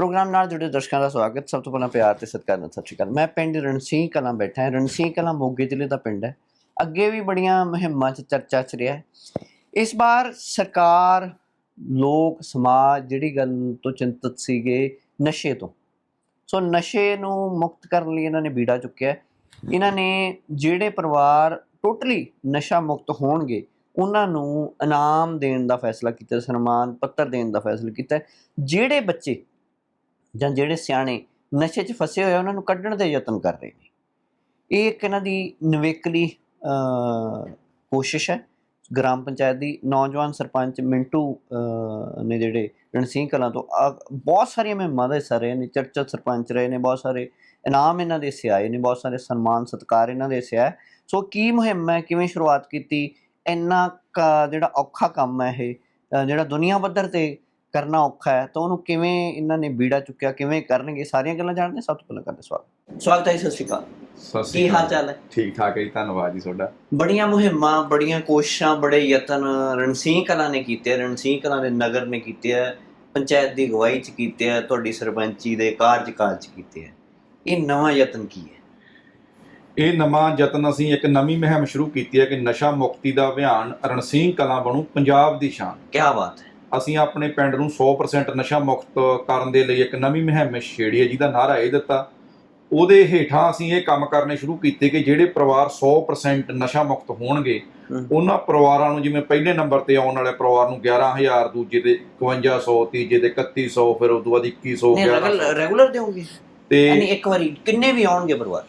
Programme ਨਾਲ ਜੁੜੇ ਦਰਸ਼ਕਾਂ ਦਾ ਸਵਾਗਤ। ਸਭ ਤੋਂ ਪਹਿਲਾਂ ਪਿਆਰ ਤੇ ਸਤਿਕਾਰ ਨਾਲ ਸਤਿ ਸ਼੍ਰੀ ਅਕਾਲ। ਮੈਂ ਪਿੰਡ ਰਣਸੀਂਹ ਕਲਾਂ ਬੈਠਾ ਹਾਂ। ਰਣਸੀਂਹ ਕਲਾਂ ਮੋਗੇ ਜ਼ਿਲ੍ਹੇ ਦਾ ਪਿੰਡ ਹੈ। ਅੱਗੇ ਵੀ ਬੜੀਆਂ ਮੁਹਿੰਮਾਂ 'ਚ ਚਰਚਾ 'ਚ ਰਿਹਾ ਹੈ। ਇਸ ਵਾਰ ਸਰਕਾਰ, ਲੋਕ, ਸਮਾਜ ਜਿਹੜੀ ਗੱਲ ਤੋਂ ਚਿੰਤਤ ਸੀਗੇ ਨਸ਼ੇ ਤੋਂ। ਸੋ ਨਸ਼ੇ ਨੂੰ ਮੁਕਤ ਕਰਨ ਲਈ ਇਹਨਾਂ ਨੇ ਬੀੜਾ ਚੁੱਕਿਆ ਇਹਨਾਂ ਨੇ ਜਿਹੜੇ ਪਰਿਵਾਰ ਟੋਟਲੀ ਨਸ਼ਾ ਮੁਕਤ ਹੋਣਗੇ, ਉਹਨਾਂ ਨੂੰ ਇਨਾਮ ਦੇਣ ਦਾ ਫੈਸਲਾ ਕੀਤਾ, ਸਨਮਾਨ ਪੱਤਰ ਦੇਣ ਦਾ ਫੈਸਲਾ ਕੀਤਾ ਜਿਹੜੇ ਬੱਚੇ ਜਾਂ ਜਿਹੜੇ ਸਿਆਣੇ ਨਸ਼ੇ 'ਚ ਫਸੇ ਹੋਏ ਉਹਨਾਂ ਨੂੰ ਕੱਢਣ ਦੇ ਯਤਨ ਕਰ ਰਹੇ ਨੇ। ਇਹ ਇੱਕ ਇਹਨਾਂ ਦੀ ਨਵੇਕਲੀ ਕੋਸ਼ਿਸ਼ ਹੈ। ਗ੍ਰਾਮ ਪੰਚਾਇਤ ਦੀ ਨੌਜਵਾਨ ਸਰਪੰਚ ਮਿੰਟੂ ਨੇ ਜਿਹੜੇ ਰਣਸੀਂਹ ਕਲਾਂ ਤੋਂ ਬਹੁਤ ਸਾਰੀਆਂ ਮੁਹਿੰਮਾਂ ਦਾ ਹਿੱਸਾ ਰਹੇ ਨੇ ਚਰਚਾ ਸਰਪੰਚ ਰਹੇ ਨੇ, ਬਹੁਤ ਸਾਰੇ ਇਨਾਮ ਇਹਨਾਂ ਦੇ ਹਿੱਸੇ ਆਏ ਨੇ, ਬਹੁਤ ਸਾਰੇ ਸਨਮਾਨ, ਸਤਿਕਾਰ ਇਹਨਾਂ ਦੇ ਹਿੱਸੇ ਹੈ ਸੋ ਕੀ ਮੁਹਿੰਮ ਹੈ? ਕਿਵੇਂ ਸ਼ੁਰੂਆਤ ਕੀਤੀ? ਇੰਨਾ ਕੁ ਜਿਹੜਾ ਔਖਾ ਕੰਮ ਹੈ ਇਹ ਜਿਹੜਾ ਦੁਨੀਆ ਪੱਧਰ ਤੇ ਕਰਨਾ ਔਖਾ ਹੈ ਤਾਂ ਉਹਨੂੰ ਕਿਵੇਂ ਇਹਨਾਂ ਨੇ ਬੀੜਾ ਚੁੱਕਿਆ ਕਿਵੇਂ ਕਰਨਗੇ ਸਾਰੀਆਂ ਗੱਲਾਂ ਜਾਣਦੇ। ਸਭ ਤੋਂ ਪਹਿਲਾਂ ਕਰਦੇ ਸਵਾਗਤ। ਸਵਾਗਤ ਹੈ ਜੀ, ਸਤਿ ਸ਼੍ਰੀ ਅਕਾਲ। ਸਤਿ ਸ਼੍ਰੀ ਕੀ ਹਾਲ ਅਕਾਲ। ਚਾਲ ਹੈ? ਠੀਕ ਠਾਕ ਹੈ ਜੀ ਧੰਨਵਾਦ ਜੀ ਤੁਹਾਡਾ। ਬੜੀਆਂ ਮੁਹਿੰਮਾਂ ਬੜੀਆਂ ਕੋਸ਼ਿਸ਼ਾਂ ਬੜੇ ਯਤਨ ਰਣਸੀਂਹ ਕਲਾਂ ਨੇ ਕੀਤੇ ਆ, ਰਣਸੀਂਹ ਕਲਾਂ ਦੇ ਨਗਰ ਨੇ ਕੀਤੇ ਆ ਪੰਚਾਇਤ ਦੀ ਅਗਵਾਈ ਚ ਕੀਤੇ ਆ ਤੁਹਾਡੀ ਸਰਪੰਚੀ ਦੇ ਕਾਰਜਕਾਲ ਚ ਕੀਤੇ ਆ ਇਹ ਨਵਾਂ ਯਤਨ ਕੀ ਹੈ? ਇਹ ਨਵਾਂ ਯਤਨ ਅਸੀਂ ਇੱਕ ਨਵੀਂ ਮੁਹਿੰਮ ਸ਼ੁਰੂ ਕੀਤੀ ਹੈ ਕਿ ਨਸ਼ਾ ਮੁਕਤੀ ਦਾ ਅਭਿਆਨ ਰਣਸੀਂਹ ਕਲਾਂ ਬਣੂ ਪੰਜਾਬ ਦੀ ਸ਼ਾਨ। ਕੀ ਬਾਤ ਹੈ। ਅਸੀਂ ਆਪਣੇ ਪਿੰਡ ਨੂੰ 100% ਨਸ਼ਾ ਮੁਕਤ ਕਰਨ ਦੇ ਲਈ ਇੱਕ ਨਵੀਂ ਮੁਹਿੰਮ ਛੇੜੀ ਹੈ ਜਿਹਦਾ ਨਾਰਾ ਇਹ ਦਿੱਤਾ। ਉਹਦੇ ਹੇਠਾਂ ਅਸੀਂ ਇਹ ਕੰਮ ਕਰਨੇ ਸ਼ੁਰੂ ਕੀਤੇ ਕਿ ਜਿਹੜੇ ਪਰਿਵਾਰ 100% ਨਸ਼ਾ ਮੁਕਤ ਹੋਣਗੇ। ਉਹਨਾਂ ਪਰਿਵਾਰਾਂ ਨੂੰ ਜਿਵੇਂ ਪਹਿਲੇ ਨੰਬਰ ਤੇ ਆਉਣ ਵਾਲੇ ਪਰਿਵਾਰ ਨੂੰ 11000 ਦੂਜੇ ਤੇ 5100 ਤੀਜੇ ਤੇ 3100 ਫਿਰ ਉਸ ਤੋਂ ਬਾਅਦ 2100 ਨਹੀਂ 1100 ਰੈਗੂਲਰ ਦੇਵੋਗੇ ਤੇ ਯਾਨੀ ਇੱਕ ਵਾਰੀ ਕਿੰਨੇ ਵੀ ਆਉਣਗੇ ਪਰਿਵਾਰ?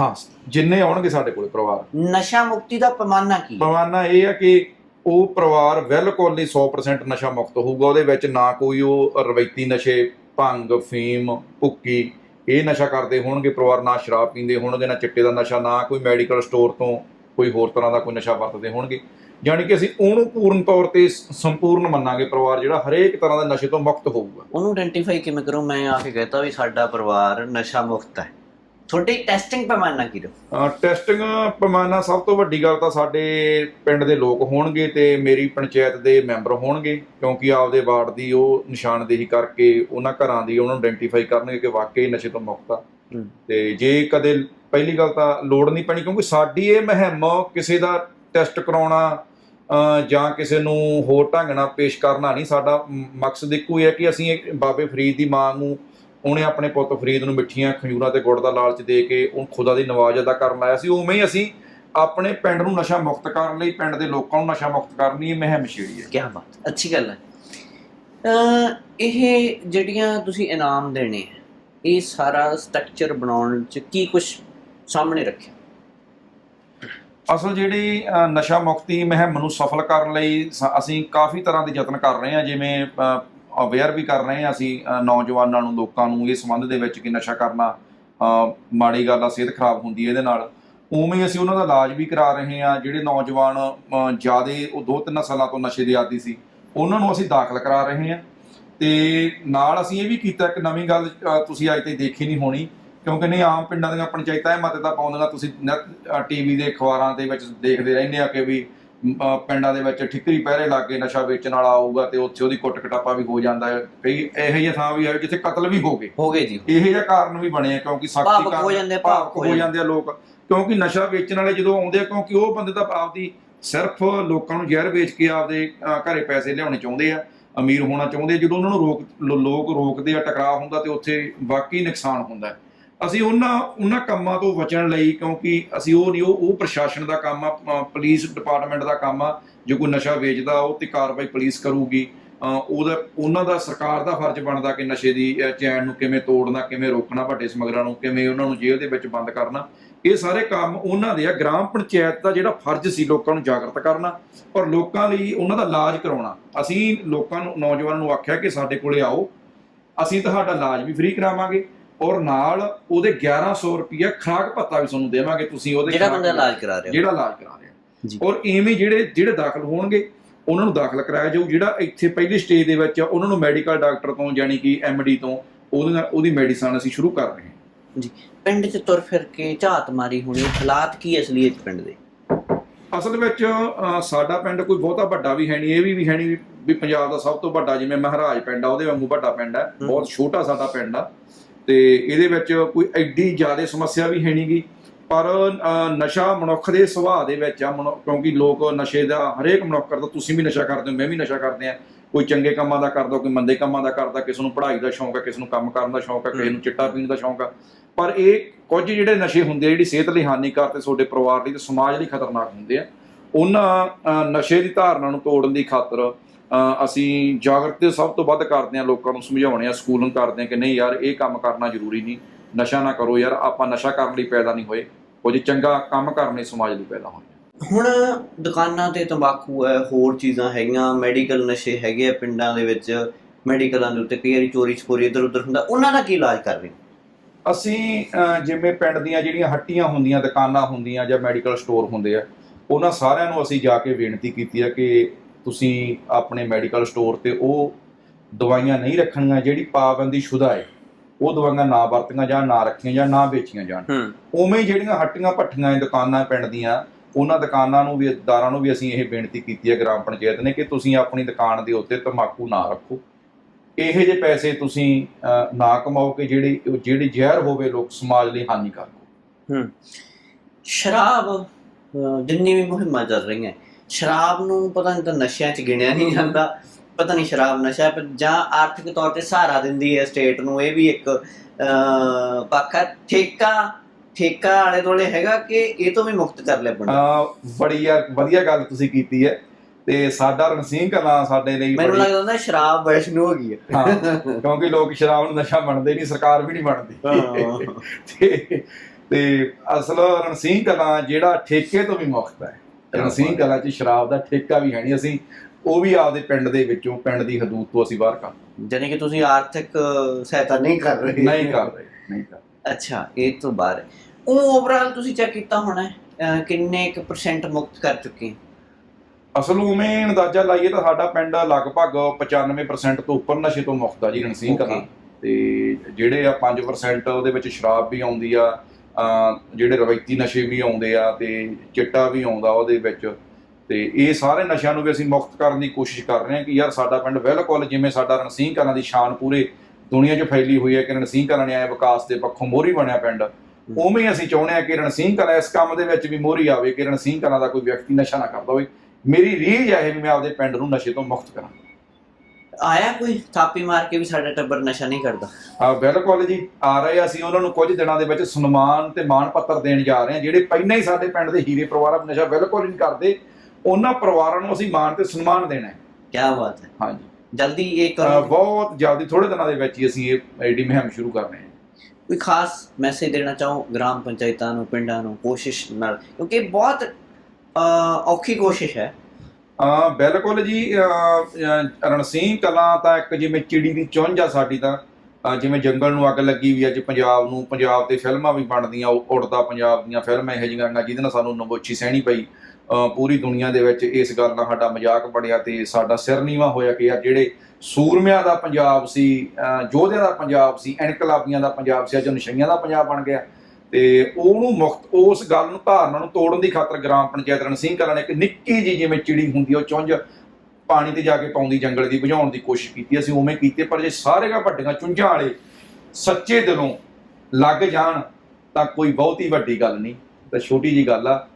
ਹਾਂ ਜਿੰਨੇ ਆਉਣਗੇ ਸਾਡੇ ਕੋਲੇ ਪਰਿਵਾਰ। ਨਸ਼ਾ ਮੁਕਤੀ ਦਾ ਪੈਮਾਨਾ ਕੀ? ਹੈ ਪਵਾਨਾ ਇਹ ਹੈ ਕਿ ਉਹ ਪਰਿਵਾਰ ਬਿਲਕੁਲ ਹੀ 100% ਨਸ਼ਾ ਮੁਕਤ ਹੋਊਗਾ, ਉਹਦੇ ਵਿੱਚ ਨਾ ਕੋਈ ਉਹ ਰਵਾਇਤੀ ਨਸ਼ੇ, ਭੰਗ, ਫੀਮ, ਭੁੱਕੀ, ਇਹ ਨਸ਼ਾ ਕਰਦੇ ਹੋਣਗੇ, ਪਰਿਵਾਰ ਨਾ ਸ਼ਰਾਬ ਪੀਂਦੇ ਹੋਣਗੇ, ਨਾ ਚਿੱਟੇ ਦਾ ਨਸ਼ਾ, ਨਾ ਕੋਈ ਮੈਡੀਕਲ ਸਟੋਰ ਤੋਂ ਕੋਈ ਹੋਰ ਤਰ੍ਹਾਂ ਦਾ ਕੋਈ ਨਸ਼ਾ ਵਰਤਦੇ ਹੋਣਗੇ। ਯਾਨੀ ਕਿ ਅਸੀਂ ਉਹਨੂੰ ਪੂਰਨ ਤੌਰ ਤੇ ਸੰਪੂਰਨ ਮੰਨਾਂਗੇ ਪਰਿਵਾਰ ਜਿਹੜਾ ਹਰੇਕ ਤਰ੍ਹਾਂ ਦਾ ਨਸ਼ੇ ਤੋਂ ਮੁਕਤ ਹੋਊਗਾ। ਉਹਨੂੰ ਆਇਡੈਂਟੀਫਾਈ ਕਿਵੇਂ ਕਰੂੰ? ਮੈਂ ਆ ਕੇ ਕਹਤਾ ਵੀ ਸਾਡਾ ਪਰਿਵਾਰ ਨਸ਼ਾ ਮੁਕਤ ਹੈ। ਤੁਹਾਡੀ ਟੈਸਟਿੰਗ ਪੈਮਾਨਾ ਕੀ ਰਹੂ ਟੈਸਟਿੰਗ ਪੈਮਾਨਾ ਸਭ ਤੋਂ ਵੱਡੀ ਗੱਲ ਤਾਂ ਸਾਡੇ ਪਿੰਡ ਦੇ ਲੋਕ ਹੋਣਗੇ ਤੇ ਮੇਰੀ ਪੰਚਾਇਤ ਦੇ ਮੈਂਬਰ ਹੋਣਗੇ ਕਿਉਂਕਿ ਆਪਦੇ ਵਾਰਡ ਦੀ ਉਹ ਨਿਸ਼ਾਨਦੇਹੀ ਕਰਕੇ ਉਹਨਾਂ ਘਰਾਂ ਦੀ ਉਹਨਾਂ ਨੂੰ ਆਇਡੈਂਟੀਫਾਈ ਕਰਨਗੇ ਕਿ ਵਾਕਈ ਨਸ਼ੇ ਤੋਂ ਮੁਕਤ ਆ। ਤੇ ਜੇ ਕਦੇ ਪਹਿਲੀ ਗੱਲ ਤਾਂ ਲੋੜ ਨਹੀਂ ਪੈਣੀ ਕਿਉਂਕਿ ਸਾਡੀ ਇਹ ਮੁਹਿੰਮ ਕਿਸੇ ਦਾ ਟੈਸਟ ਕਰਾਉਣਾ ਜਾਂ ਕਿਸੇ ਨੂੰ ਹੋਰ ਢੰਗ ਨਾਲ ਪੇਸ਼ ਕਰਨਾ ਨਹੀਂ ਸਾਡਾ ਮਕਸਦ ਇੱਕੋ ਹੀ ਹੈ ਕਿ ਅਸੀਂ ਬਾਬੇ ਫਰੀਦ ਦੀ ਮਾਂ ਨੂੰ ਉਹਨੇ ਆਪਣੇ ਪੁੱਤ ਫਰੀਦ ਨੂੰ ਮਿੱਠੀਆਂ ਖੰਜੂਰਾਂ ਤੇ ਗੁੜ ਦਾ ਲਾਲਚ ਦੇ ਕੇ ਉਹ ਖੁਦਾ ਦੀ ਨਵਾਜ਼ ਅਦਾ ਕਰਨ ਲਾਇਆ ਸੀ। ਉਵੇਂ ਹੀ ਅਸੀਂ ਆਪਣੇ ਪਿੰਡ ਨੂੰ ਨਸ਼ਾ ਮੁਕਤ ਕਰਨ ਲਈ ਪਿੰਡ ਦੇ ਲੋਕਾਂ ਨੂੰ ਨਸ਼ਾ ਮੁਕਤ ਕਰਨ ਲਈ ਇਹ ਮੁਹਿੰਮ ਛੇੜੀ ਹੈ। ਕੀ ਬਾਤ ਅੱਛੀ ਗੱਲ ਹੈ। ਅ ਇਹ ਜਿਹੜੀਆਂ ਤੁਸੀਂ ਇਨਾਮ ਦੇਣੇ ਹੈ ਇਹ ਸਾਰਾ ਸਟਰਕਚਰ ਬਣਾਉਣ ਚ ਕੀ ਕੁਝ ਸਾਹਮਣੇ ਰੱਖਿਆ? ਅਸਲ ਜਿਹੜੀ ਨਸ਼ਾ ਮੁਕਤੀ ਮੁਹਿੰਮ ਨੂੰ ਸਫਲ ਕਰਨ ਲਈ ਅਸੀਂ ਕਾਫੀ ਤਰ੍ਹਾਂ ਦੇ ਯਤਨ ਕਰ ਰਹੇ ਹਾਂ ਜਿਵੇਂ ਅਵੇਅਰ ਵੀ ਕਰ ਰਹੇ ਹਾਂ ਅਸੀਂ ਨੌਜਵਾਨਾਂ ਨੂੰ, ਲੋਕਾਂ ਨੂੰ ਇਸ ਸੰਬੰਧ ਦੇ ਵਿੱਚ ਕਿ ਨਸ਼ਾ ਕਰਨਾ ਮਾੜੀ ਗੱਲ ਆ, ਸਿਹਤ ਖਰਾਬ ਹੁੰਦੀ ਹੈ ਇਹਦੇ ਨਾਲ। ਉਵੇਂ ਹੀ ਅਸੀਂ ਉਹਨਾਂ ਦਾ ਇਲਾਜ ਵੀ ਕਰਾ ਰਹੇ ਹਾਂ, ਜਿਹੜੇ ਨੌਜਵਾਨ ਜਿਆਦੇ ਉਹ ਦੋ ਤਿੰਨ ਸਾਲਾਂ ਤੋਂ ਨਸ਼ੇ ਦੇ ਆਦੀ ਸੀ, ਉਹਨਾਂ ਨੂੰ ਅਸੀਂ ਦਾਖਲ ਕਰਾ ਰਹੇ ਹਾਂ। ਤੇ ਨਾਲ ਅਸੀਂ ਇਹ ਵੀ ਕੀਤਾ, ਇੱਕ ਨਵੀਂ ਗੱਲ ਤੁਸੀਂ ਅੱਜ ਤੱਕ ਦੇਖੀ ਨਹੀਂ ਹੋਣੀ, ਕਿਉਂਕਿ ਨਹੀਂ, ਆਮ ਪਿੰਡਾਂ ਦੀਆਂ ਪੰਚਾਇਤਾਂ ਇਹ ਮਤੇ ਤਾਂ ਪਾਉਂਦੀਆਂ, ਤੁਸੀਂ ਟੀਵੀ ਦੇ ਅਖਬਾਰਾਂ ਦੇ ਵਿੱਚ ਦੇਖਦੇ ਰਹਿੰਦੇ ਆ ਕਿ ਵੀ ਪਿੰਡਾਂ ਦੇ ਵਿੱਚ ਠਿੱਕਰੀ ਪਹਿਰੇ ਲਾ ਕੇ ਨਸ਼ਾ ਵੇਚਣ ਵਾਲਾ ਆਊਗਾ ਤੇ ਉੱਥੇ ਉਹਦੀ ਕੁੱਟ ਕਟਾਪਾ ਵੀ ਹੋ ਜਾਂਦਾ ਹੈ। ਕਈ ਇਹੋ ਜਿਹੇ ਥਾਂ ਵੀ ਹੈ ਜਿੱਥੇ ਕਤਲ ਵੀ ਹੋ ਗਏ। ਹੋ ਗਏ ਜੀ। ਇਹੋ ਜਿਹਾ ਕਾਰਨ ਵੀ ਬਣੇ ਆ ਕਿਉਂਕਿ ਸਖਤੀ ਭਾਵੁਕ ਹੋ ਜਾਂਦੇ ਆ, ਭਾਵੁਕ ਹੋ ਜਾਂਦੇ। ਆ ਲੋਕ। ਕਿਉਂਕਿ ਨਸ਼ਾ ਵੇਚਣ ਵਾਲੇ ਜਦੋਂ ਆਉਂਦੇ ਆ ਕਿਉਂਕਿ ਉਹ ਬੰਦੇ ਤਾਂ ਆਪਦੀ ਸਿਰਫ ਲੋਕਾਂ ਨੂੰ ਜ਼ਹਿਰ ਵੇਚ ਕੇ ਆਪਦੇ ਘਰੇ ਪੈਸੇ ਲਿਆਉਣੇ ਚਾਹੁੰਦੇ ਆ ਅਮੀਰ ਹੋਣਾ ਚਾਹੁੰਦੇ ਆ। ਜਦੋਂ ਉਹਨਾਂ ਨੂੰ ਰੋਕ ਲੋਕ ਰੋਕਦੇ ਆ ਟਕਰਾਅ ਹੁੰਦਾ ਤੇ ਉੱਥੇ ਵਾਕਈ ਨੁਕਸਾਨ ਹੁੰਦਾ ਹੈ। ਅਸੀਂ ਉਹਨਾਂ ਉਹਨਾਂ ਕੰਮਾਂ ਤੋਂ ਬਚਣ ਲਈ, ਕਿਉਂਕਿ ਅਸੀਂ ਉਹ ਨਹੀਂ, ਉਹ ਉਹ ਪ੍ਰਸ਼ਾਸਨ ਦਾ ਕੰਮ ਆ ਪੁਲਿਸ ਡਿਪਾਰਟਮੈਂਟ ਦਾ ਕੰਮ ਆ, ਜੋ ਕੋਈ ਨਸ਼ਾ ਵੇਚਦਾ, ਉਹ ਤੇ ਕਾਰਵਾਈ ਪੁਲਿਸ ਕਰੂਗੀ। ਉਹਦਾ, ਉਹਨਾਂ ਦਾ ਸਰਕਾਰ ਦਾ ਫਰਜ਼ ਬਣਦਾ ਕਿ ਨਸ਼ੇ ਦੀ ਚੈਨ ਨੂੰ ਕਿਵੇਂ ਤੋੜਨਾ, ਕਿਵੇਂ ਰੋਕਣਾ, ਵੱਡੇ ਸਮਗਰਾਂ ਨੂੰ, ਕਿਵੇਂ ਉਹਨਾਂ ਨੂੰ ਜੇਲ੍ਹ ਦੇ ਵਿੱਚ ਬੰਦ ਕਰਨਾ। ਇਹ ਸਾਰੇ ਕੰਮ ਉਹਨਾਂ ਦੇ ਆ। ਗ੍ਰਾਮ ਪੰਚਾਇਤ ਦਾ ਜਿਹੜਾ ਫਰਜ਼ ਸੀ, ਲੋਕਾਂ ਨੂੰ ਜਾਗਰਤ ਕਰਨਾ, ਔਰ ਲੋਕਾਂ ਲਈ ਉਹਨਾਂ ਦਾ ਇਲਾਜ ਕਰਾਉਣਾ। ਅਸੀਂ ਲੋਕਾਂ ਨੂੰ, ਨੌਜਵਾਨਾਂ ਨੂੰ ਆਖਿਆ ਕਿ ਸਾਡੇ ਕੋਲੇ ਆਓ। ਅਸੀਂ ਤੁਹਾਡਾ ਇਲਾਜ ਵੀ ਫ੍ਰੀ ਕਰਾਵਾਂਗੇ। ਔਰ ਨਾਲ ਉਹਦੇ 1100 ਰੁਪਏ ਖਰਾਕ ਭੱਤਾ ਵੀ ਤੁਹਾਨੂੰ ਦੇਵਾਂਗੇ ਤੁਸੀਂ ਉਹਦੇ ਜਿਹੜਾ ਖੁਰਾਕ ਬੰਦਾ ਇਲਾਜ ਕਰਾ ਰਿਹਾ। ਜਿਹੜਾ ਇਲਾਜ ਕਰਾ ਜੀ। ਰਿਹਾ ਔਰ ਐਵੇਂ ਜਿਹੜੇ ਜਿਹੜੇ ਦਾਖਲ ਹੋਣਗੇ ਉਹਨਾਂ ਨੂੰ ਦਾਖਲ ਕਰਾਇਆ ਜਾਊ। ਜਿਹੜਾ ਇੱਥੇ ਪਹਿਲੀ ਸਟੇਜ ਦੇ ਵਿੱਚ ਆ, ਉਹਨਾਂ ਨੂੰ ਮੈਡੀਕਲ ਡਾਕਟਰ ਤੋਂ ਯਾਨੀ ਕਿ ਐਮਡੀ ਤੋਂ ਉਹਦੇ ਨਾਲ ਉਹਦੀ ਮੈਡੀਸਨ ਅਸੀਂ ਸ਼ੁਰੂ ਕਰ ਰਹੇ ਹਾਂ। ਪਿੰਡ ਚ ਤੁਰ ਫਿਰ ਕੇ ਝਾਤ ਮਾਰੀ ਹੋਣੀ ਹਾਲਾਤ ਕੀ ਅਸਲੀਅਤ ਪਿੰਡ ਦੇ? ਅਸਲ ਵਿੱਚ ਸਾਡਾ ਪਿੰਡ ਕੋਈ ਬਹੁਤਾ ਵੱਡਾ ਵੀ ਹੈ ਨਹੀਂ ਇਹ ਵੀ ਵੀ ਹੈ ਨਹੀਂ ਵੀ ਪੰਜਾਬ ਦਾ ਸਭ ਤੋਂ ਵੱਡਾ ਜਿਵੇਂ ਮਹਾਰਾਜ ਪਿੰਡ ਆ ਉਹਦੇ ਵਾਂਗੂ ਵੱਡਾ ਪਿੰਡ ਹੈ। ਬਹੁਤ ਛੋਟਾ ਸਾਡਾ ਪਿੰਡ ਆ। ਤੇ ਇਹਦੇ ਵਿੱਚ ਕੋਈ ਐਡੀ ਜ਼ਿਆਦਾ ਸਮੱਸਿਆ ਵੀ ਹੈ ਨਹੀਂਗੀ ਪਰ ਨਸ਼ਾ ਮਨੁੱਖ ਦੇ ਸੁਭਾਅ ਦੇ ਵਿੱਚ ਆ, ਮਨੁ- ਕਿਉਂਕਿ ਲੋਕ ਨਸ਼ੇ ਦਾ ਹਰੇਕ ਮਨੁੱਖ ਕਰਦਾ, ਤੁਸੀਂ ਵੀ ਨਸ਼ਾ ਕਰਦੇ ਹੋ, ਮੈਂ ਵੀ ਨਸ਼ਾ ਕਰਦੇ ਆ। ਕੋਈ ਚੰਗੇ ਕੰਮਾਂ ਦਾ ਕਰਦਾ, ਕੋਈ ਮੰਦੇ ਕੰਮਾਂ ਦਾ ਕਰਦਾ, ਕਿਸੇ ਨੂੰ ਪੜ੍ਹਾਈ ਦਾ ਸ਼ੌਂਕ ਹੈ ਕਿਸੇ ਨੂੰ ਕੰਮ ਕਰਨ ਦਾ ਸ਼ੌਂਕ ਹੈ ਕਿਸੇ ਨੂੰ ਚਿੱਟਾ ਪੀਣ ਦਾ ਸ਼ੌਂਕ ਆ। ਪਰ ਇਹ ਕੁਝ ਜਿਹੜੇ ਨਸ਼ੇ ਹੁੰਦੇ ਆ, ਜਿਹੜੀ ਸਿਹਤ ਲਈ ਹਾਨੀਕਾਰਕ ਤੇ ਤੁਹਾਡੇ ਪਰਿਵਾਰ ਲਈ ਤੇ ਸਮਾਜ ਲਈ ਖਤਰਨਾਕ ਹੁੰਦੇ ਆ, ਉਹਨਾਂ ਨਸ਼ੇ ਦੀ ਧਾਰਨਾ ਨੂੰ ਤੋੜਨ ਦੀ ਖਾਤਰ ਅਸੀਂ ਜਾਗਰਤੀ ਸਭ ਤੋਂ ਵੱਧ ਕਰਦੇ ਆ ਲੋਕਾਂ ਨੂੰ ਸਮਝਾਉਣੇ ਆ ਸਕੂਲਿੰਗ ਕਰਦੇ ਆ ਕਿ ਨਹੀਂ ਯਾਰ ਇਹ ਕੰਮ ਕਰਨਾ ਜ਼ਰੂਰੀ ਨਹੀਂ। ਨਸ਼ਾ ਨਾ ਕਰੋ ਯਾਰ ਆਪਾਂ ਨਸ਼ਾ ਕਰਨ ਲਈ ਪੈਦਾ ਨਹੀਂ ਹੋਏ। ਕੁਝ ਚੰਗਾ ਕੰਮ ਕਰਨ ਲਈ ਸਮਾਜ ਲਈ ਪੈਦਾ ਹੋਏ। ਹੁਣ ਦੁਕਾਨਾਂ ਤੇ ਤੰਬਾਕੂ ਹੈ ਹੋਰ ਚੀਜ਼ਾਂ ਹੈਗੀਆਂ ਮੈਡੀਕਲ ਨਸ਼ੇ ਹੈਗੇ ਆ ਪਿੰਡਾਂ ਦੇ ਵਿੱਚ ਮੈਡੀਕਲਾਂ ਦੇ ਉੱਤੇ ਕਈ ਵਾਰੀ ਚੋਰੀ ਛਪੋਰੀ ਇੱਧਰ ਉੱਧਰ ਹੁੰਦਾ। ਉਹਨਾਂ ਦਾ ਕੀ ਇਲਾਜ ਕਰ ਰਹੇ ਅਸੀਂ ਜਿਵੇਂ ਪਿੰਡ ਦੀਆਂ ਜਿਹੜੀਆਂ ਹੱਟੀਆਂ ਹੁੰਦੀਆਂ ਦੁਕਾਨਾਂ ਹੁੰਦੀਆਂ ਜਾਂ ਮੈਡੀਕਲ ਸਟੋਰ ਹੁੰਦੇ ਆ ਉਹਨਾਂ ਸਾਰਿਆਂ ਨੂੰ ਅਸੀਂ ਜਾ ਕੇ ਬੇਨਤੀ ਕੀਤੀ ਹੈ ਕਿ ਤੁਸੀਂ ਆਪਣੇ ਮੈਡੀਕਲ ਸਟੋਰ ਤੇ ਉਹ ਦਵਾਈਆਂ ਨਹੀਂ ਰੱਖਣੀਆਂ ਜਿਹੜੀ ਪਾਬੰਦੀ ਸ਼ੁਦਾ ਹੈ ਉਹ ਦਵਾਈਆਂ ਨਾ ਵਰਤੀਆਂ ਜਾਂ ਨਾ ਰੱਖੀਆਂ ਜਾਂ ਨਾ ਵੇਚੀਆਂ ਜਾਣ। ਹੂੰ। ਉਵੇਂ ਹੀ ਜਿਹੜੀਆਂ ਹੱਟੀਆਂ ਭੱਠੀਆਂ ਇਹ ਦੁਕਾਨਾਂ ਪਿੰਡ ਦੀਆਂ ਉਹਨਾਂ ਦੁਕਾਨਾਂ ਨੂੰ ਵੀ ਦਾਰਾਂ ਨੂੰ ਵੀ ਅਸੀਂ ਇਹ ਬੇਨਤੀ ਕੀਤੀ ਹੈ ਗ੍ਰਾਮ ਪੰਚਾਇਤ ਨੇ ਕਿ ਤੁਸੀਂ ਆਪਣੀ ਦੁਕਾਨ ਦੇ ਉੱਤੇ ਤੰਬਾਕੂ ਨਾ ਰੱਖੋ। ਇਹੋ ਜਿਹੇ ਪੈਸੇ ਤੁਸੀਂ ਨਾ ਕਮਾਓ ਕਿ ਜਿਹੜੀ ਜਿਹੜੀ ਜ਼ਹਿਰ ਹੋਵੇ ਲੋਕ ਸਮਾਜ ਲਈ ਹਾਨੀਕਾਰਕ ਹੋ। ਸ਼ਰਾਬ ਅਹ, ਜਿੰਨੀ ਵੀ ਮੁਹਿੰਮਾਂ ਚੱਲ ਰਹੀਆਂ ਸ਼ਰਾਬ ਨੂੰ ਪਤਾ ਨਹੀਂ ਤਾਂ ਨਸ਼ਿਆਂ 'ਚ ਗਿਣਿਆ ਨਹੀਂ ਜਾਂਦਾ ਪਤਾ ਨਹੀਂ ਸ਼ਰਾਬ ਨਸ਼ਾ ਹੈ, ਪਰ ਜਾਂ ਆਰਥਿਕ ਤੌਰ ਤੇ ਸਹਾਰਾ ਦਿੰਦੀ ਹੈ ਸਟੇਟ ਨੂੰ ਇਹ ਵੀ ਇੱਕ ਪੱਖ ਠੇਕਾ ਠੇਕਾ ਆਲੇ ਦੁਆਲੇ ਹੈਗਾ ਕਿ ਇਹ ਤੋਂ ਵੀ ਮੁਕਤ ਕਰ ਲੈ ਬੰਦਾ? ਬੜੀ ਵਧੀਆ ਗੱਲ ਤੁਸੀਂ ਕੀਤੀ ਹੈ। ਤੇ ਸਾਡਾ ਰਣਸੀਂਹ ਕਲਾਂ ਸਾਡੇ ਲਈ ਮੈਨੂੰ ਲੱਗਦਾ ਹੁੰਦਾ ਸ਼ਰਾਬ ਵੈਸ਼ਨੂ ਹੋ ਗਈ ਹੈ। ਹਾਂ ਕਿਉਂਕਿ ਲੋਕ ਸ਼ਰਾਬ ਨੂੰ ਨਸ਼ਾ ਮੰਨਦੇ ਨਹੀਂ ਸਰਕਾਰ ਵੀ ਨਹੀਂ ਮੰਨਦੀ। ਤੇ ਤੇ ਅਸਲ ਰਣਸੀਂਹ ਕਲਾਂ ਜਿਹੜਾ ਠੇਕੇ ਤੋਂ ਵੀ ਮੁਕਤ ਹੈ। ਰਣਸੀਂਹ ਕਲਾਂ 'ਚ ਸ਼ਰਾਬ ਦਾ ਠੇਕਾ ਵੀ ਹੈ ਨਹੀਂ ਅਸੀਂ ਉਹ ਵੀ ਆਪਦੇ ਪਿੰਡ ਦੇ ਵਿੱਚੋਂ ਪਿੰਡ ਦੀ ਹਦੂਦ ਤੋਂ ਅਸੀਂ ਬਾਹਰ ਕਰ ਜਾਨੀ ਕਿ ਤੁਸੀਂ ਆਰਥਿਕ ਸਹਾਇਤਾ ਨਹੀਂ ਕਰ ਰਹੇ। ਨਹੀਂ ਕਰ ਰਹੇ ਨਹੀਂ ਕਰ। ਅੱਛਾ ਇਹ ਤੋਂ ਬਾਹਰ ਉਹ ਓਵਰਆਲ ਤੁਸੀਂ ਚੈੱਕ ਕੀਤਾ ਹੋਣਾ ਕਿੰਨੇ ਕੁ ਪਰਸੈਂਟ ਮੁਕਤ ਕਰ ਚੁੱਕੇ ਅਸਲ ਉਵੇਂ ਅੰਦਾਜ਼ਾ ਲਾਈਏ ਤਾਂ ਸਾਡਾ ਪਿੰਡ ਲਗਭਗ 95% ਤੋਂ ਉੱਪਰ ਨਸ਼ੇ ਤੋਂ ਮੁਕਤ ਆ ਜੀ ਰਣਸੀਂਹ ਕਲਾਂ. ਤੇ ਜਿਹੜੇ ਆ 5% ਉਹਦੇ ਵਿੱਚ ਸ਼ਰਾਬ ਵੀ ਆਉਂਦੀ ਆ ਜਿਹੜੇ ਰਵਾਇਤੀ ਨਸ਼ੇ ਵੀ ਆਉਂਦੇ ਆ ਤੇ ਚਿੱਟਾ ਵੀ ਆਉਂਦਾ ਉਹਦੇ ਵਿੱਚ ਤੇ ਇਹ ਸਾਰੇ ਨਸ਼ਿਆਂ ਨੂੰ ਵੀ ਅਸੀਂ ਮੁਕਤ ਕਰਨ ਦੀ ਕੋਸ਼ਿਸ਼ ਕਰ ਰਹੇ ਹਾਂ ਕਿ ਯਾਰ ਸਾਡਾ ਪਿੰਡ ਬਿਲਕੁਲ ਜਿਵੇਂ ਸਾਡਾ ਰਣਸੀਂਹ ਕਲਾਂ ਦੀ ਸ਼ਾਨ ਪੂਰੇ ਦੁਨੀਆ 'ਚ ਫੈਲੀ ਹੋਈ ਹੈ ਕਿ ਰਣਸੀਂਹ ਕਲਾਂ ਨੇ ਆਏ ਵਿਕਾਸ ਦੇ ਪੱਖੋਂ ਮੋਹਰੀ ਬਣਿਆ ਪਿੰਡ ਉਵੇਂ ਹੀ ਅਸੀਂ ਚਾਹੁੰਦੇ ਹਾਂ ਕਿ ਰਣਸੀਂਹ ਕਲਾਂ ਇਸ ਕੰਮ ਦੇ ਵਿੱਚ ਵੀ ਮੋਹਰੀ ਆਵੇ ਕਿ ਰਣਸੀਂਹ ਕਲਾਂ ਦਾ ਕੋਈ ਵਿਅਕਤੀ ਨਸ਼ਾ ਨਾ ਕਰਦਾ ਹੋਵੇ। ਮੇਰੀ ਰੀਝ ਹੈ ਵੀ ਮੈਂ ਆਪਦੇ ਪਿੰਡ ਨੂੰ ਨਸ਼ੇ ਤੋਂ ਮੁਕਤ ਕਰਾਂ। ਆਇਆ ਕੋਈ? ਥਾਪੀ ਮਾਰ ਕੇ ਵੀ ਸਾਡਾ ਟੱਬਰ ਨਸ਼ਾ ਨਹੀਂ ਕਰਦਾ। ਆ ਬਿਲਕੁਲ ਜੀ ਆ ਰਹੇ ਆ, ਅਸੀਂ ਉਹਨਾਂ ਨੂੰ ਕੁਝ ਦਿਨਾਂ ਦੇ ਵਿੱਚ ਸਨਮਾਨ ਤੇ ਮਾਣ ਪੱਤਰ ਦੇਣ ਜਾ ਰਹੇ ਹਾਂ ਜਿਹੜੇ ਪਹਿਲਾਂ ਹੀ ਸਾਡੇ ਪਿੰਡ ਦੇ ਹੀਰੇ ਪਰਿਵਾਰਾਂ ਨਸ਼ਾ ਬਿਲਕੁਲ ਨਹੀਂ ਕਰਦੇ। ਉਹਨਾਂ ਪਰਿਵਾਰਾਂ ਨੂੰ ਅਸੀਂ ਮਾਣ ਤੇ ਸਨਮਾਨ ਦੇਣਾ ਹੈ। ਕੀ ਬਾਤ ਹੈ। ਹਾਂਜੀ। ਜਲਦੀ ਇਹ ਕਰੋ। ਬਹੁਤ ਜਲਦੀ ਥੋੜੇ ਦਿਨਾਂ ਦੇ ਵਿੱਚ ਹੀ ਅਸੀਂ ਇਹ ਐਡੀ ਮੁਹਿੰਮ ਸ਼ੁਰੂ ਕਰ ਰਹੇ ਹਾਂ। ਕੋਈ ਖਾਸ ਮੈਸੇਜ ਦੇਣਾ ਚਾਹੋ ਗ੍ਰਾਮ ਪੰਚਾਇਤਾਂ ਨੂੰ ਪਿੰਡਾਂ ਨੂੰ ਕੋਸ਼ਿਸ਼ ਨਾਲ? ਕਿਉਂਕਿ ਇਹ ਬਹੁਤ ਅਹ, ਔਖੀ ਕੋਸ਼ਿਸ਼ ਹੈ। ਬਿਲਕੁਲ ਜੀ ਅਹ, ਰਣਸੀਂਹ ਕਲਾਂ ਤਾਂ ਇੱਕ ਜਿਵੇਂ ਚਿੜੀ ਦੀ ਚੁੰਝ ਆ ਸਾਡੀ ਤਾਂ। ਜਿਵੇਂ ਜੰਗਲ ਨੂੰ ਅੱਗ ਲੱਗੀ ਵੀ ਅੱਜ ਪੰਜਾਬ ਨੂੰ ਪੰਜਾਬ ਤੇ ਫਿਲਮਾਂ ਵੀ ਬਣਦੀਆਂ ਉ- ਉੜਦਾ ਪੰਜਾਬ ਦੀਆਂ ਫਿਲਮਾਂ ਇਹੋ ਜਿਹੀਆਂ ਜਿਹਦੇ ਨਾਲ ਸਾਨੂੰ ਨਬੋਚੀ ਸਹਿਣੀ ਪਈ। ਪੂਰੀ ਦੁਨੀਆ ਦੇ ਵਿੱਚ ਇਸ ਗੱਲ ਨਾਲ ਸਾਡਾ ਮਜ਼ਾਕ ਬਣਿਆ ਤੇ ਸਾਡਾ ਸਿਰ ਨੀਵਾ ਹੋਇਆ ਕਿ ਯਾਰ ਜਿਹੜੇ ਸੂਰਮਿਆਂ ਦਾ ਪੰਜਾਬ ਸੀ ਯੋਧਿਆਂ ਦਾ ਪੰਜਾਬ ਸੀ ਇਨਕਲਾਬੀਆਂ ਦਾ ਪੰਜਾਬ ਸੀ ਅੱਜ ਨਸ਼ਈਆਂ ਦਾ ਪੰਜਾਬ ਬਣ ਗਿਆ। ਤੇ ਉਹਨੂੰ ਮੁਕਤ, ਉਸ ਗੱਲ ਨੂੰ ਧਾਰਨਾ ਨੂੰ ਤੋੜਨ ਦੀ ਖਾਤਰ ਗ੍ਰਾਮ ਪੰਚਾਇਤ ਰਣਸੀਂਹ ਕਲਾਂ ਨੇ ਇੱਕ ਨਿੱਕੀ ਜੀ ਜਿਵੇਂ ਚਿੜੀ ਹੁੰਦੀ ਉਹ ਚੁੰਝ ਪਾਣੀ ਤੇ ਜਾ ਕੇ ਪਾਉਂਦੀ, ਜੰਗਲ ਦੀ ਬੁਝਾਉਣ ਦੀ ਕੋਸ਼ਿਸ਼ ਕੀਤੀ, ਅਸੀਂ ਉਵੇਂ ਕੀਤੇ, ਪਰ ਜੇ ਸਾਰੇਗਾ ਵੱਡੀਆਂ ਚੁੰਝਾਂ ਵਾਲੇ ਸੱਚੇ ਦਿਲੋਂ ਲੱਗ ਜਾਣ, ਤਾਂ ਕੋਈ ਬਹੁਤੀ ਵੱਡੀ ਗੱਲ ਨਹੀਂ, ਤਾਂ ਛੋਟੀ ਜੀ ਗੱਲ ਆ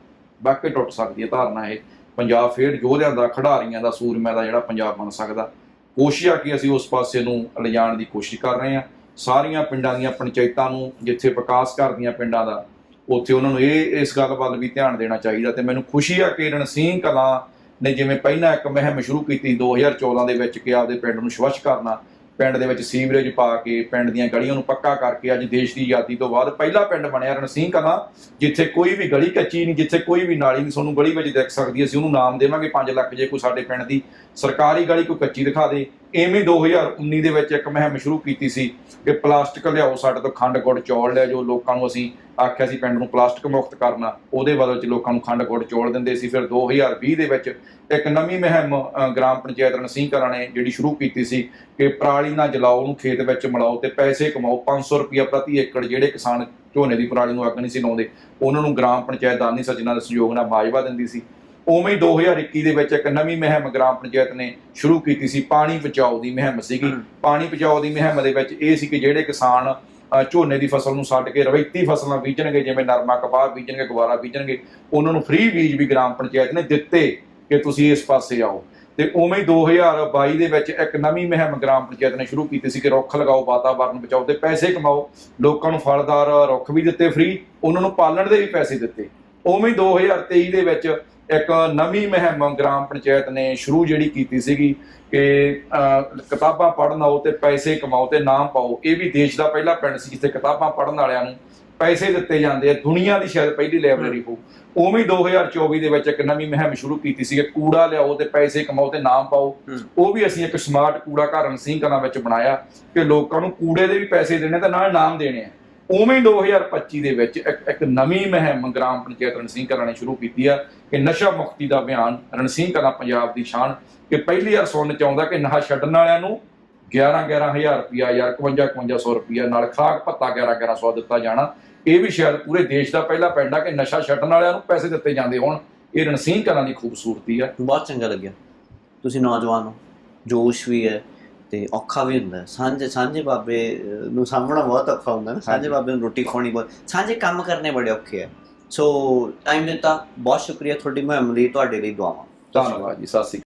ਬਾਕੀ ਟੁੱਟ ਸਕਦੀ ਹੈ ਧਾਰਨਾ ਇਹ। ਪੰਜਾਬ ਫੇਰ ਯੋਧਿਆਂ ਦਾ, ਖਿਡਾਰੀਆਂ ਦਾ, ਸੂਰਮਿਆਂ ਦਾ ਜਿਹੜਾ ਪੰਜਾਬ ਬਣ ਸਕਦਾ। ਕੋਸ਼ਿਸ਼ ਆ ਕਿ ਅਸੀਂ ਉਸ ਪਾਸੇ ਨੂੰ ਲਿਜਾਣ ਦੀ ਕੋਸ਼ਿਸ਼ ਕਰ ਰਹੇ ਹਾਂ। ਸਾਰੀਆਂ ਪਿੰਡਾਂ ਦੀਆਂ ਪੰਚਾਇਤਾਂ ਨੂੰ, ਜਿੱਥੇ ਵਿਕਾਸ ਕਰਦੀਆਂ ਪਿੰਡਾਂ ਦਾ, ਉੱਥੇ ਉਹਨਾਂ ਨੂੰ ਇਹ, ਇਸ ਗੱਲ ਵੱਲ ਵੀ ਧਿਆਨ ਦੇਣਾ ਚਾਹੀਦਾ ਤੇ ਮੈਨੂੰ ਖੁਸ਼ੀ ਆ ਕਿ ਰਣਸੀਂਹ ਕਲਾਂ ਨੇ ਜਿਵੇਂ ਪਹਿਲਾਂ ਇੱਕ ਮੁਹਿੰਮ ਸ਼ੁਰੂ ਕੀਤੀ 2014 ਦੇ ਵਿੱਚ ਕਿ ਆਪਦੇ ਪਿੰਡ ਨੂੰ ਸਵੱਛ ਕਰਨਾ, ਪਿੰਡ ਦੇ ਵਿੱਚ ਸੀਵਰੇਜ ਪਾ ਕੇ, ਪਿੰਡ ਦੀਆਂ ਗਲੀਆਂ ਨੂੰ ਪੱਕਾ ਕਰਕੇ ਅੱਜ ਦੇਸ਼ ਦੀ ਆਜ਼ਾਦੀ ਤੋਂ ਬਾਅਦ ਪਹਿਲਾ ਪਿੰਡ ਬਣਿਆ ਰਣਸੀਂਹ ਕਲਾਂ, ਜਿੱਥੇ ਕੋਈ ਵੀ ਗਲੀ ਕੱਚੀ ਨਹੀਂ, ਜਿੱਥੇ ਕੋਈ ਵੀ ਨਾਲੀ ਨਹੀਂ, ਤੁਹਾਨੂੰ ਗਲੀ ਵਿੱਚ ਦੇਖ ਸਕਦੀ, ਅਸੀਂ ਉਹਨੂੰ ਨਾਮ ਦੇਵਾਂਗੇ 5 ਲੱਖ ਜੇ ਕੋਈ ਸਾਡੇ ਪਿੰਡ ਦੀ ਸਰਕਾਰੀ ਗਲੀ ਕੋਈ ਕੱਚੀ ਦਿਖਾ ਦੇ ਐਵੇਂ 2019 ਦੇ ਵਿੱਚ ਇੱਕ ਮੁਹਿੰਮ ਸ਼ੁਰੂ ਕੀਤੀ ਸੀ ਕਿ ਪਲਾਸਟਿਕ ਲਿਆਓ, ਸਾਡੇ ਤੋਂ ਖੰਡ ਗੁੜ ਚੌਲ ਲਿਆ ਜੋ ਲੋਕਾਂ ਨੂੰ ਅਸੀਂ ਆਖਿਆ ਸੀ ਪਿੰਡ ਨੂੰ ਪਲਾਸਟਿਕ ਮੁਕਤ ਕਰਨਾ। ਉਹਦੇ ਬਦਲ ਚ ਲੋਕਾਂ ਨੂੰ ਖੰਡ ਗੁੜ ਚੌਲ ਦਿੰਦੇ ਸੀ। ਫਿਰ 2020 ਦੇ ਵਿੱਚ ਇੱਕ ਨਵੀਂ ਮੁਹਿੰਮ ਗ੍ਰਾਮ ਪੰਚਾਇਤ ਰਣਸੀਂਹ ਕਲਾਂ ਨੇ ਜਿਹੜੀ ਸ਼ੁਰੂ ਕੀਤੀ ਸੀ ਕਿ ਪਰਾਲੀ ਨਾ ਜਲਾਓ, ਉਹਨੂੰ ਖੇਤ ਵਿੱਚ ਮਿਲਾਓ ਤੇ ਪੈਸੇ ਕਮਾਓ। 500 ਰੁਪਇਆ ਪ੍ਰਤੀ ਏਕੜ ਜਿਹੜੇ ਕਿਸਾਨ ਝੋਨੇ ਦੀ ਪਰਾਲੀ ਨੂੰ ਅੱਗ ਨਹੀਂ ਸੀ ਲਾਉਂਦੇ, ਉਹਨਾਂ ਨੂੰ ਗ੍ਰਾਮ ਪੰਚਾਇਤ ਦਾਨੀ ਸੱਜਣਾ ਦੇ ਸਹਿਯੋਗ ਨਾਲ ਬਾਜਵਾ ਦਿੰਦੀ ਸੀ। ਉਵੇਂ ਹੀ 2021 ਦੇ ਵਿੱਚ ਇੱਕ ਨਵੀਂ ਮੁਹਿੰਮ ਗ੍ਰਾਮ ਪੰਚਾਇਤ ਨੇ ਸ਼ੁਰੂ ਕੀਤੀ ਸੀ ਪਾਣੀ ਬਚਾਓ ਦੀ ਮੁਹਿੰਮ ਸੀਗੀ। ਪਾਣੀ ਬਚਾਓ ਦੀ ਮੁਹਿੰਮ ਦੇ ਵਿੱਚ ਇਹ ਸੀ ਕਿ ਜਿਹੜੇ ਕਿਸਾਨ ਝੋਨੇ ਦੀ ਫਸਲ ਨੂੰ ਛੱਡ ਕੇ ਰਵਾਇਤੀ ਫਸਲਾਂ ਬੀਜਣਗੇ ਜਿਵੇਂ ਨਰਮਾ ਕਪਾਹ ਬੀਜਣਗੇ ਗਵਾਰਾ ਬੀਜਣਗੇ ਉਹਨਾਂ ਨੂੰ ਫ੍ਰੀ ਬੀਜ ਵੀ ਗ੍ਰਾਮ ਪੰਚਾਇਤ ਨੇ ਦਿੱਤੇ ਕਿ ਤੁਸੀਂ ਇਸ ਪਾਸੇ ਆਓ। ਤੇ ਉਵੇਂ ਹੀ 2022 ਦੇ ਵਿੱਚ ਇੱਕ ਨਵੀਂ ਮੁਹਿੰਮ ਗ੍ਰਾਮ ਪੰਚਾਇਤ ਨੇ ਸ਼ੁਰੂ ਕੀਤੀ ਸੀ ਕਿ ਰੁੱਖ ਲਗਾਓ ਵਾਤਾਵਰਨ ਬਚਾਓ ਤੇ ਪੈਸੇ ਕਮਾਓ। ਲੋਕਾਂ ਨੂੰ ਫਲਦਾਰ ਰੁੱਖ ਵੀ ਦਿੱਤੇ ਫ੍ਰੀ ਉਹਨਾਂ ਨੂੰ ਪਾਲਣ ਦੇ ਵੀ ਪੈਸੇ ਦਿੱਤੇ। ਉਵੇਂ ਹੀ 2023 ਦੇ ਵਿੱਚ ਇੱਕ ਨਵੀਂ ਮੁਹਿੰਮ ਗ੍ਰਾਮ ਪੰਚਾਇਤ ਨੇ ਸ਼ੁਰੂ ਜਿਹੜੀ ਕੀਤੀ ਸੀਗੀ ਕਿ ਕਿਤਾਬਾਂ ਪੜ੍ਹਨ ਆਓ ਤੇ ਪੈਸੇ ਕਮਾਓ ਤੇ ਨਾਮ ਪਾਓ। ਇਹ ਵੀ ਦੇਸ਼ ਦਾ ਪਹਿਲਾ ਪਿੰਡ ਸੀ ਜਿੱਥੇ ਕਿਤਾਬਾਂ ਪੜ੍ਹਨ ਵਾਲਿਆਂ ਨੂੰ ਪੈਸੇ ਦਿੱਤੇ ਜਾਂਦੇ ਆ। ਦੁਨੀਆ ਦੀ ਸ਼ਾਇਦ ਪਹਿਲੀ ਲਾਇਬ੍ਰੇਰੀ ਹੋ। ਉਵੇਂ ਹੀ 2024 ਦੇ ਵਿੱਚ ਇੱਕ ਨਵੀਂ ਮੁਹਿੰਮ ਸ਼ੁਰੂ ਕੀਤੀ ਸੀ ਕਿ ਕੂੜਾ ਲਿਆਓ ਤੇ ਪੈਸੇ ਕਮਾਓ ਤੇ ਨਾਮ ਪਾਓ। ਉਹ ਵੀ ਅਸੀਂ ਇੱਕ ਸਮਾਰਟ ਕੂੜਾ ਘਰ ਰਣਸੀਂਹ ਕਲਾਂ ਵਿੱਚ ਬਣਾਇਆ ਕਿ ਲੋਕਾਂ ਨੂੰ ਕੂੜੇ ਦੇ ਵੀ ਪੈਸੇ ਦੇਣੇ ਤੇ ਨਾਲ ਨਾਮ ਦੇਣੇ ਆ। ਉਵੇਂ ਹੀ 2025 ਦੇ ਵਿੱਚ ਇੱਕ ਇੱਕ ਨਵੀਂ ਮੁਹਿੰਮ ਗ੍ਰਾਮ ਪੰਚਾਇਤ ਰਣਸੀਂਹ ਕਲਾਂ ਨੇ ਸ਼ੁਰੂ ਕੀਤੀ ਆ ਕਿ ਨਸ਼ਾ ਮੁਕਤੀ ਦਾ ਅਭਿਆਨ ਰਣਸੀਂਹ ਕਲਾਂ ਪੰਜਾਬ ਦੀ ਸ਼ਾਨ ਕਿ ਪਹਿਲੀ ਵਾਰ ਸੁਣਨ ਚ ਆਉਂਦਾ ਕਿ ਨਸ਼ਾ ਛੱਡਣ ਵਾਲਿਆਂ ਨੂੰ 11 11000 ਰੁਪਿਆ ਜਾਂ 51 5100 ਰੁਪਿਆ ਨਾਲ ਖਾਕ ਭੱਤਾ 11 1100 ਦਿੱਤਾ ਜਾਣਾ। ਇਹ ਵੀ ਸ਼ਾਇਦ ਪੂਰੇ ਦੇਸ਼ ਦਾ ਪਹਿਲਾ ਪਿੰਡ ਆ ਕਿ ਨਸ਼ਾ ਛੱਡਣ ਵਾਲਿਆਂ ਨੂੰ ਪੈਸੇ ਦਿੱਤੇ ਜਾਂਦੇ ਹੋਣ। ਇਹ ਰਣਸੀਂਹ ਕਲਾਂ ਦੀ ਖੂਬਸੂਰਤੀ ਆ। ਬਹੁਤ ਚੰਗਾ ਲੱਗਿਆ। ਤੁਸੀਂ ਨੌਜਵਾਨ ਹੋ, ਜੋਸ਼ ਵੀ ਹੈ। ਤੇ ਔਖਾ ਵੀ ਹੁੰਦਾ। ਸਾਂਝੇ ਸਾਂਝੇ ਬਾਬੇ ਨੂੰ ਸਾਹਮਣਾ ਬਹੁਤ ਔਖਾ ਹੁੰਦਾ ਨਾ। ਸਾਂਝੇ। ਬਾਬੇ ਨੂੰ ਰੋਟੀ ਖਵਾਉਣੀ ਬਹੁਤ ਸਾਂਝੇ ਕੰਮ ਕਰਨੇ ਬੜੇ ਔਖੇ ਆ। ਸੋ ਟਾਈਮ ਦਿੱਤਾ। ਬਹੁਤ ਸ਼ੁਕਰੀਆ ਤੁਹਾਡੀ ਮੁਹਿੰਮ ਲਈ ਤੁਹਾਡੇ ਲਈ ਦੁਆਵਾਂ। ਧੰਨਵਾਦ ਜੀ। ਸਤਿ